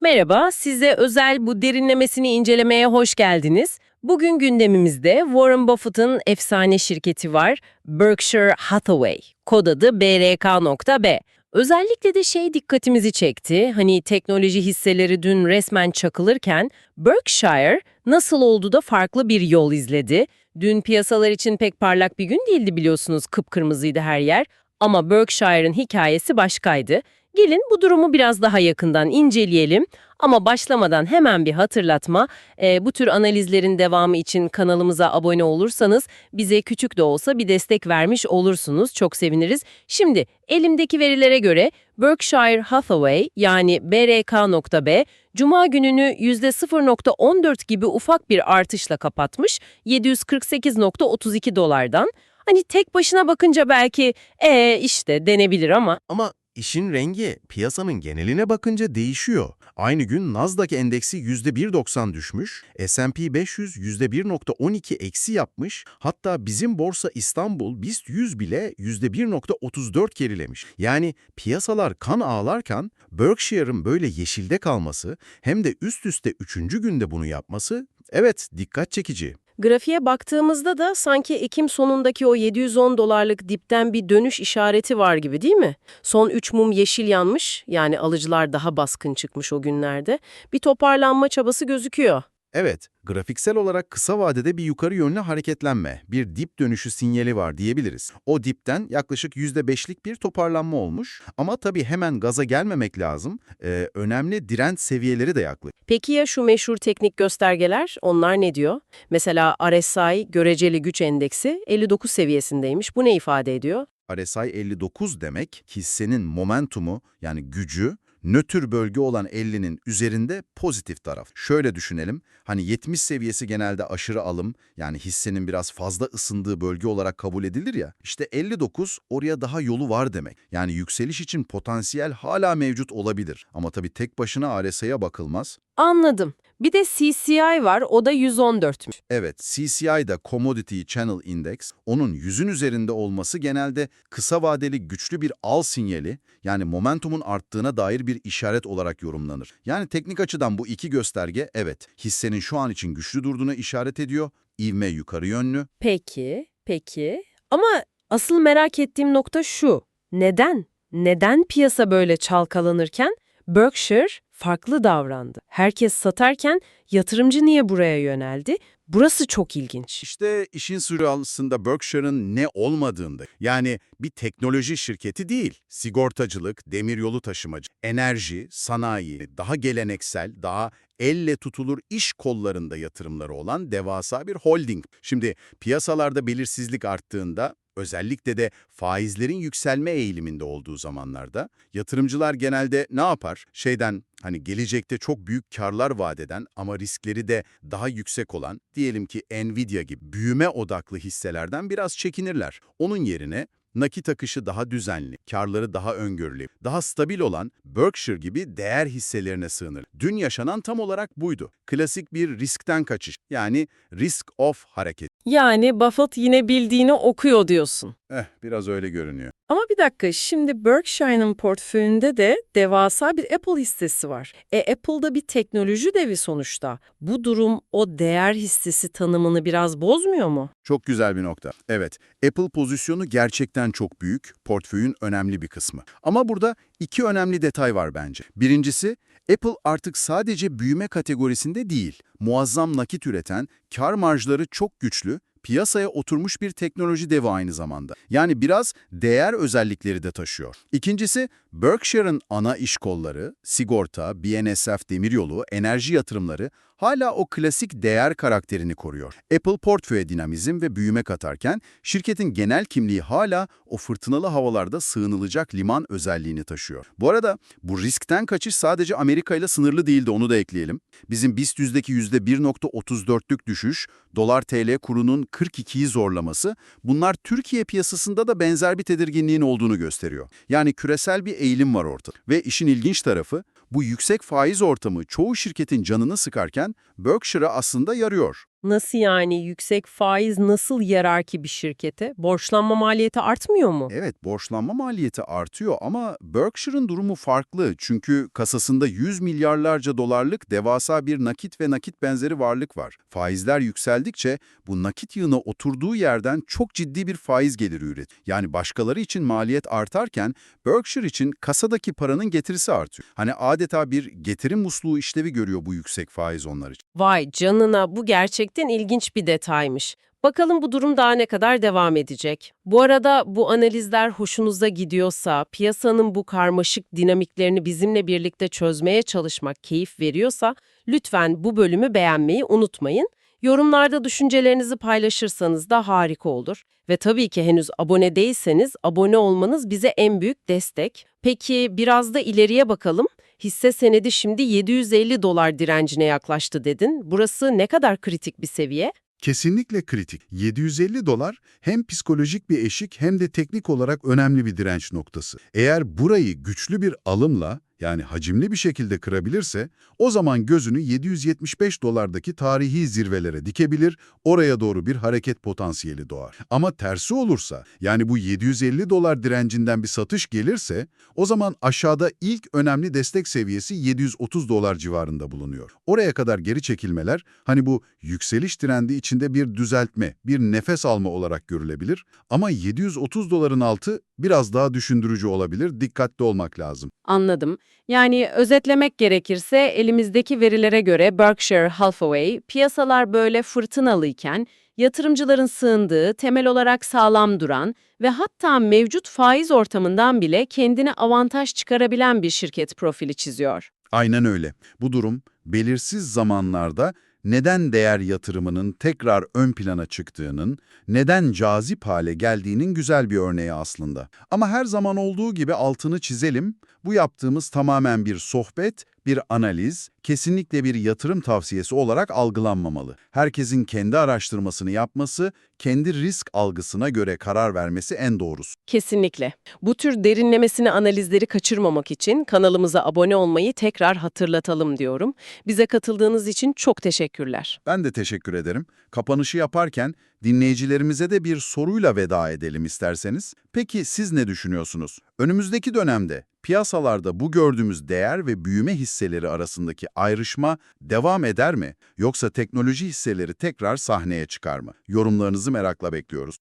Merhaba, size özel bu derinlemesini incelemeye hoş geldiniz. Bugün gündemimizde Warren Buffett'ın efsane şirketi var, Berkshire Hathaway. Kod adı BRK.B. Özellikle de şey dikkatimizi çekti, hani teknoloji hisseleri dün resmen çakılırken Berkshire nasıl oldu da farklı bir yol izledi. Dün piyasalar için pek parlak bir gün değildi biliyorsunuz, kıpkırmızıydı her yer. Ama Berkshire'ın hikayesi başkaydı. Gelin bu durumu biraz daha yakından inceleyelim. Ama başlamadan hemen bir hatırlatma. Ee, bu tür analizlerin devamı için kanalımıza abone olursanız bize küçük de olsa bir destek vermiş olursunuz. Çok seviniriz. Şimdi elimdeki verilere göre Berkshire Hathaway yani BRK.B Cuma gününü %0.14 gibi ufak bir artışla kapatmış 748.32 dolardan. Hani tek başına bakınca belki ee işte denebilir ama Ama işin rengi piyasanın geneline bakınca değişiyor. Aynı gün Nasdaq endeksi %1.90 düşmüş, S&P 500 %1.12 eksi yapmış, hatta bizim borsa İstanbul BIST 100 bile %1.34 gerilemiş. Yani piyasalar kan ağlarken Berkshire'ın böyle yeşilde kalması hem de üst üste üçüncü günde bunu yapması evet dikkat çekici. Grafiğe baktığımızda da sanki Ekim sonundaki o 710 dolarlık dipten bir dönüş işareti var gibi değil mi? Son 3 mum yeşil yanmış, yani alıcılar daha baskın çıkmış o günlerde. Bir toparlanma çabası gözüküyor. Evet, grafiksel olarak kısa vadede bir yukarı yönlü hareketlenme, bir dip dönüşü sinyali var diyebiliriz. O dipten yaklaşık %5'lik bir toparlanma olmuş ama tabii hemen gaza gelmemek lazım. Ee, önemli direnç seviyeleri de yaklaşık. Peki ya şu meşhur teknik göstergeler, onlar ne diyor? Mesela RSI, göreceli güç endeksi 59 seviyesindeymiş. Bu ne ifade ediyor? RSI 59 demek hissenin momentumu yani gücü nötr bölge olan 50'nin üzerinde pozitif taraf. Şöyle düşünelim, hani 70 seviyesi genelde aşırı alım, yani hissenin biraz fazla ısındığı bölge olarak kabul edilir ya, işte 59 oraya daha yolu var demek. Yani yükseliş için potansiyel hala mevcut olabilir. Ama tabii tek başına RSI'ye bakılmaz. Anladım. Bir de CCI var, o da 114'müş. Evet, CCI'da Commodity Channel Index, onun yüzün üzerinde olması genelde kısa vadeli güçlü bir al sinyali, yani momentumun arttığına dair bir işaret olarak yorumlanır. Yani teknik açıdan bu iki gösterge, evet, hissenin şu an için güçlü durduğuna işaret ediyor, ivme yukarı yönlü. Peki, peki. Ama asıl merak ettiğim nokta şu. Neden? Neden piyasa böyle çalkalanırken Berkshire farklı davrandı? Herkes satarken yatırımcı niye buraya yöneldi? Burası çok ilginç. İşte işin sürü aslında Berkshire'ın ne olmadığında. Yani bir teknoloji şirketi değil, sigortacılık, demiryolu taşımacı, enerji, sanayi, daha geleneksel, daha elle tutulur iş kollarında yatırımları olan devasa bir holding. Şimdi piyasalarda belirsizlik arttığında, özellikle de faizlerin yükselme eğiliminde olduğu zamanlarda yatırımcılar genelde ne yapar? Şeyden hani gelecekte çok büyük karlar vadeden ama riskleri de daha yüksek olan diyelim ki Nvidia gibi büyüme odaklı hisselerden biraz çekinirler. Onun yerine nakit akışı daha düzenli, karları daha öngörülü, daha stabil olan Berkshire gibi değer hisselerine sığınır. Dün yaşanan tam olarak buydu. Klasik bir riskten kaçış, yani risk off hareket. Yani Buffett yine bildiğini okuyor diyorsun. Eh, biraz öyle görünüyor. Ama bir dakika, şimdi Berkshire'ın portföyünde de devasa bir Apple hissesi var. E Apple'da bir teknoloji devi sonuçta. Bu durum o değer hissesi tanımını biraz bozmuyor mu? Çok güzel bir nokta. Evet, Apple pozisyonu gerçekten çok büyük, portföyün önemli bir kısmı. Ama burada iki önemli detay var bence. Birincisi, Apple artık sadece büyüme kategorisinde değil, muazzam nakit üreten, kar marjları çok güçlü, piyasaya oturmuş bir teknoloji devi aynı zamanda. Yani biraz değer özellikleri de taşıyor. İkincisi, Berkshire'ın ana iş kolları, sigorta, BNSF demiryolu, enerji yatırımları hala o klasik değer karakterini koruyor. Apple portföye dinamizm ve büyüme katarken şirketin genel kimliği hala o fırtınalı havalarda sığınılacak liman özelliğini taşıyor. Bu arada bu riskten kaçış sadece Amerika ile sınırlı değildi onu da ekleyelim. Bizim BIST yüzdeki %1.34'lük düşüş, dolar TL kurunun 42'yi zorlaması bunlar Türkiye piyasasında da benzer bir tedirginliğin olduğunu gösteriyor. Yani küresel bir eğilim var ortada. Ve işin ilginç tarafı bu yüksek faiz ortamı çoğu şirketin canını sıkarken Berkshire'a aslında yarıyor. Nasıl yani yüksek faiz nasıl yarar ki bir şirkete? Borçlanma maliyeti artmıyor mu? Evet, borçlanma maliyeti artıyor ama Berkshire'ın durumu farklı. Çünkü kasasında 100 milyarlarca dolarlık devasa bir nakit ve nakit benzeri varlık var. Faizler yükseldikçe bu nakit yığına oturduğu yerden çok ciddi bir faiz geliri üret. Yani başkaları için maliyet artarken Berkshire için kasadaki paranın getirisi artıyor. Hani adeta bir getirim musluğu işlevi görüyor bu yüksek faiz onlar için. Vay canına bu gerçekten ilginç bir detaymış. Bakalım bu durum daha ne kadar devam edecek. Bu arada bu analizler hoşunuza gidiyorsa, piyasanın bu karmaşık dinamiklerini bizimle birlikte çözmeye çalışmak keyif veriyorsa, lütfen bu bölümü beğenmeyi unutmayın. Yorumlarda düşüncelerinizi paylaşırsanız da harika olur. Ve tabii ki henüz abone değilseniz abone olmanız bize en büyük destek. Peki biraz da ileriye bakalım. Hisse senedi şimdi 750 dolar direncine yaklaştı dedin. Burası ne kadar kritik bir seviye? Kesinlikle kritik. 750 dolar hem psikolojik bir eşik hem de teknik olarak önemli bir direnç noktası. Eğer burayı güçlü bir alımla yani hacimli bir şekilde kırabilirse o zaman gözünü 775 dolardaki tarihi zirvelere dikebilir, oraya doğru bir hareket potansiyeli doğar. Ama tersi olursa yani bu 750 dolar direncinden bir satış gelirse o zaman aşağıda ilk önemli destek seviyesi 730 dolar civarında bulunuyor. Oraya kadar geri çekilmeler hani bu yükseliş trendi içinde bir düzeltme, bir nefes alma olarak görülebilir ama 730 doların altı biraz daha düşündürücü olabilir, dikkatli olmak lazım. Anladım. Yani özetlemek gerekirse elimizdeki verilere göre Berkshire Hathaway piyasalar böyle fırtınalıyken yatırımcıların sığındığı, temel olarak sağlam duran ve hatta mevcut faiz ortamından bile kendine avantaj çıkarabilen bir şirket profili çiziyor. Aynen öyle. Bu durum belirsiz zamanlarda neden değer yatırımının tekrar ön plana çıktığının, neden cazip hale geldiğinin güzel bir örneği aslında. Ama her zaman olduğu gibi altını çizelim, bu yaptığımız tamamen bir sohbet, bir analiz, kesinlikle bir yatırım tavsiyesi olarak algılanmamalı. Herkesin kendi araştırmasını yapması, kendi risk algısına göre karar vermesi en doğrusu. Kesinlikle. Bu tür derinlemesine analizleri kaçırmamak için kanalımıza abone olmayı tekrar hatırlatalım diyorum. Bize katıldığınız için çok teşekkürler. Ben de teşekkür ederim. Kapanışı yaparken dinleyicilerimize de bir soruyla veda edelim isterseniz. Peki siz ne düşünüyorsunuz? Önümüzdeki dönemde piyasalarda bu gördüğümüz değer ve büyüme hisseleri arasındaki ayrışma devam eder mi? Yoksa teknoloji hisseleri tekrar sahneye çıkar mı? Yorumlarınızı merakla bekliyoruz.